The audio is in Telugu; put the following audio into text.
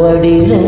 వడిలో